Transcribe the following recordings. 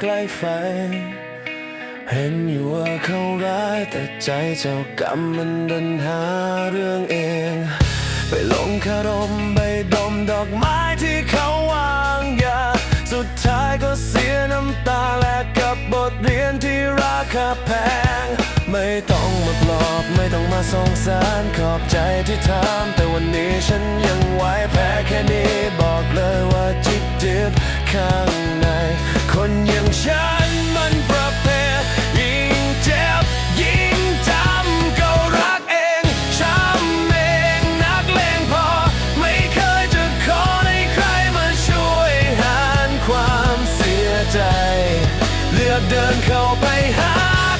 ใกลไฟ เห็นอยู่ว่าเขาร้ายแต่ใจเจ้ากรรมมันดันหาเรื่องเอง ไปลงคารมไปดมดอกไม้ที่เขาวางยา สุดท้ายก็เสียน้ำตาแลกกับบทเรียนที่ราคาแพง ไม่ต้องมาปลอบไม่ต้องมาสงสารขอบใจที่ทำแต่วันนี้ฉันยังไหวแพ้แค่นี้บอกเลย ดินเข้าไปหา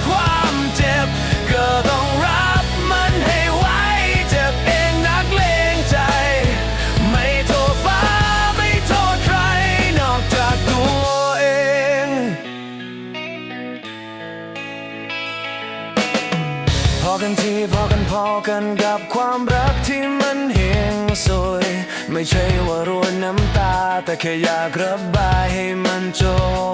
ความเจ็บ ก็ต้องรับมันให้ไหวเจ็บเองนักเลงใจ ไม่โทษฟ้าไม่โทษใคร นอกจากตัวเอง พอกันทีพอกันพอกันกับความรักที่มันเฮงซวยไม่ใช่ว่ารวนน้ำตา แต่แค่อยากระบายให้มันจบ